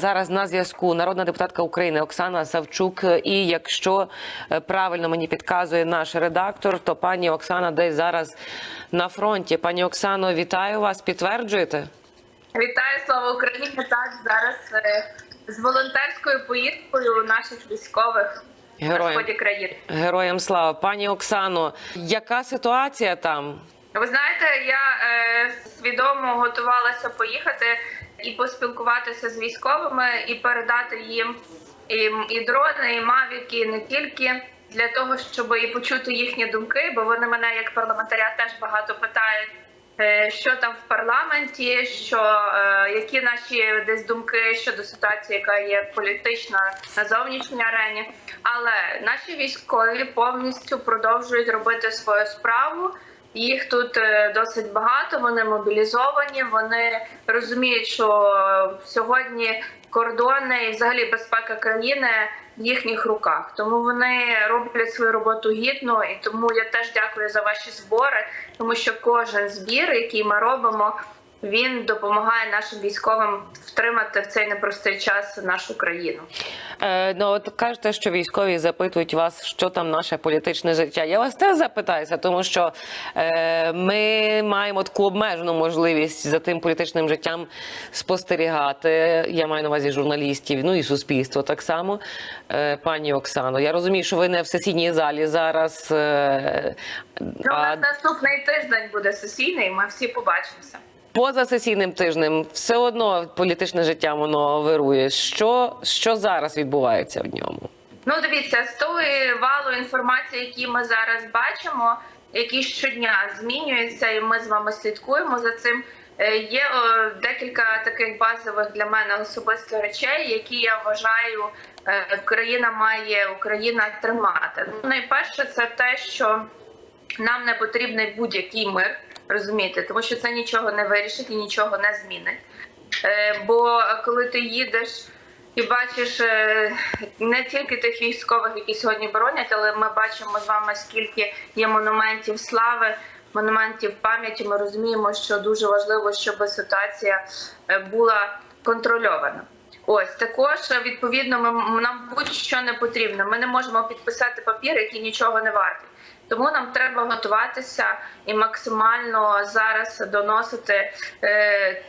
Зараз на зв'язку народна депутатка України Оксана Савчук. І якщо е, правильно мені підказує наш редактор, то пані Оксана десь зараз на фронті. Пані Оксано, вітаю вас. Підтверджуєте? Вітаю, слава Україні! Так, зараз е, з волонтерською поїздкою наших військових на Героям. сході країни. Героям слава. Пані Оксано, яка ситуація там? Ви знаєте, я е, свідомо готувалася поїхати і поспілкуватися з військовими, і передати їм і, і дрони, і мавіки, і не тільки для того, щоб і почути їхні думки, бо вони мене як парламентаря теж багато питають. е, Що там в парламенті, що е, які наші десь думки щодо ситуації, яка є політична на зовнішній арені, але наші військові повністю продовжують робити свою справу. Їх тут е, досить багато. Вони мобілізовані. Вони розуміють, що сьогодні кордони і взагалі безпека країни в їхніх руках. Тому вони роблять свою роботу гідно. І тому я теж дякую за ваші збори, тому що кожен збір, який ми робимо, він допомагає нашим військовим втримати в цей непростий час нашу країну. Е, ну от кажете, що військові запитують вас, що там наше політичне життя. Я вас теж запитаюся, тому що е, ми маємо таку обмежену можливість за тим політичним життям спостерігати. Я маю на увазі журналістів, ну і суспільство так само. Е, пані Оксано, я розумію, що ви не в сесійній залі зараз. Е, Ну, у нас наступний тиждень буде сесійний. Ми всі побачимося. Поза сесійним тижнем все одно політичне життя воно вирує. Що, що зараз відбувається в ньому? Ну, дивіться, з тої валу інформації, які ми зараз бачимо, які щодня змінюються, і ми з вами слідкуємо за цим. е, Є е, декілька таких базових для мене особисто речей, які я вважаю, е, країна має Україна тримати. Ну, найперше, це те, що нам не потрібний будь-який мир, розумієте, тому що це нічого не вирішить і нічого не змінить. Е, Бо коли ти їдеш і бачиш е, не тільки тих військових, які сьогодні боронять, але ми бачимо з вами, скільки є монументів слави, монументів пам'яті. Ми розуміємо, що дуже важливо, щоб ситуація е, була контрольована. Ось також відповідно ми нам будь-що не потрібно. Ми не можемо підписати папір, який нічого не вартий. Тому нам треба готуватися і максимально зараз доносити е,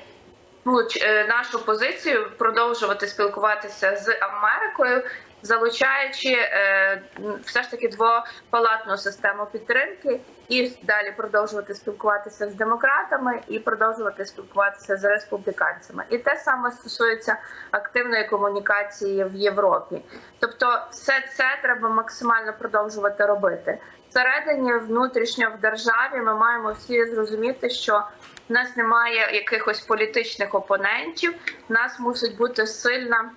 ну, е, нашу позицію, продовжувати спілкуватися з Америкою, залучаючи е, все ж таки двопалатну систему підтримки, і далі продовжувати спілкуватися з демократами і продовжувати спілкуватися з республіканцями. І те саме стосується активної комунікації в Європі. Тобто, все це треба максимально продовжувати робити. Всередині внутрішньо в державі ми маємо всі зрозуміти, що в нас немає якихось політичних опонентів. В нас мусить бути сильна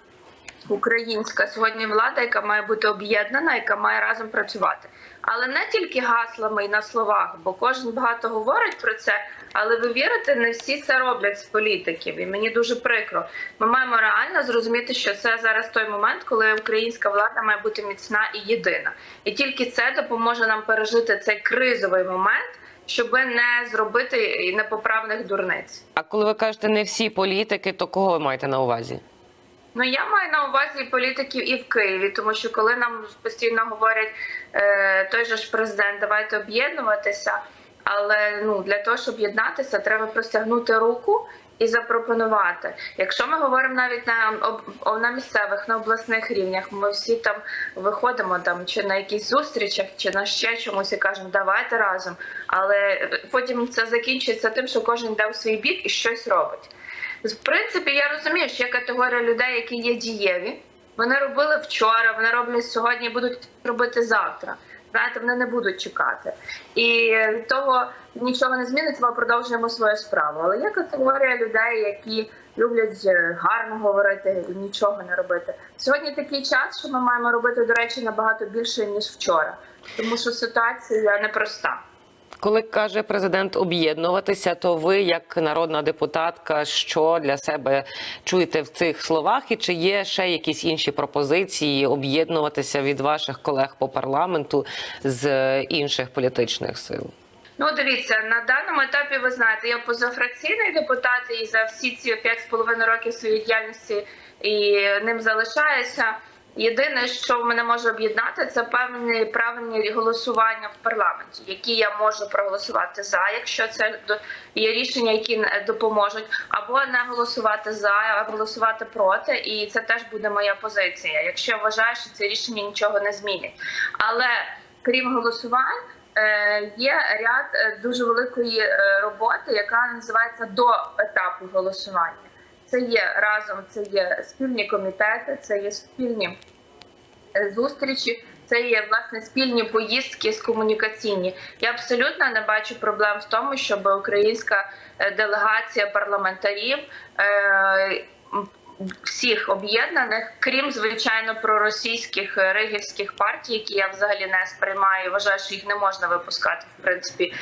українська сьогодні влада, яка має бути об'єднана, яка має разом працювати. Але не тільки гаслами і на словах, бо кожен багато говорить про це. Але ви вірите, не всі це роблять з політиків, і мені дуже прикро. Ми маємо реально зрозуміти, що це зараз той момент, коли українська влада має бути міцна і єдина, і тільки це допоможе нам пережити цей кризовий момент, щоб не зробити непоправних дурниць. А коли ви кажете не всі політики, то кого ви маєте на увазі? Ну я маю на увазі політиків і в Києві, тому що коли нам постійно говорять е, той же ж президент, давайте об'єднуватися. Але ну для того, щоб єднатися, треба простягнути руку і запропонувати. Якщо ми говоримо навіть на об- на місцевих, на обласних рівнях, ми всі там виходимо там чи на якісь зустрічах, чи на ще чомусь і кажемо, давайте разом. Але потім це закінчується тим, що кожен у свій бік і щось робить. В принципі, я розумію, що є категорія людей, які є дієві. Вони робили вчора, вони роблять сьогодні, будуть робити завтра. Знаєте, вони не будуть чекати. І від того нічого не зміниться, ми продовжуємо свою справу. Але є категорія людей, які люблять е, гарно говорити і нічого не робити. Сьогодні такий час, що ми маємо робити, до речі, набагато більше ніж вчора, тому що ситуація непроста. Коли каже президент об'єднуватися, то ви, як народна депутатка, що для себе чуєте в цих словах, і чи є ще якісь інші пропозиції об'єднуватися від ваших колег по парламенту з інших політичних сил? Ну, дивіться, на даному етапі ви знаєте, я позафракційний депутат, і за всі ці 5,5 років своєї діяльності і ним залишаюся. Єдине, що мене може об'єднати, це певні правильні голосування в парламенті, які я можу проголосувати за, якщо це є рішення, які допоможуть, або не голосувати за, а голосувати проти. І це теж буде моя позиція. Якщо я вважаю, що це рішення нічого не змінить. Але крім голосувань. е, Є ряд е, дуже великої е, роботи, яка називається до етапу голосування. Це є разом, це є спільні комітети, це є спільні е, зустрічі, це є власне спільні поїздки з комунікаційні. Я абсолютно не бачу проблем в тому, щоб українська е, делегація парламентарів. Всіх об'єднаних, крім звичайно проросійських е, ригівських партій, які я взагалі не сприймаю, вважаю, що їх не можна випускати в принципі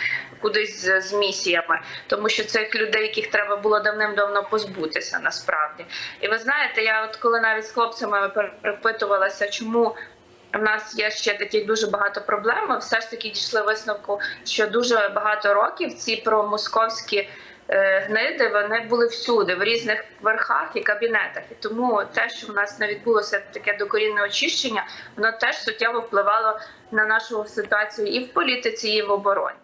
кудись з, місіями, тому що цих людей, яких треба було давним-давно позбутися, насправді. І ви знаєте, я от коли навіть з хлопцями перепитувалася, чому в нас є ще таких дуже багато проблем. Все ж таки дійшли висновку, що дуже багато років ці промосковські гниди вони були всюди, в різних верхах і кабінетах. І тому те, що в нас не відбулося таке докорінне очищення, воно теж суттєво впливало на нашу ситуацію і в політиці, і в обороні.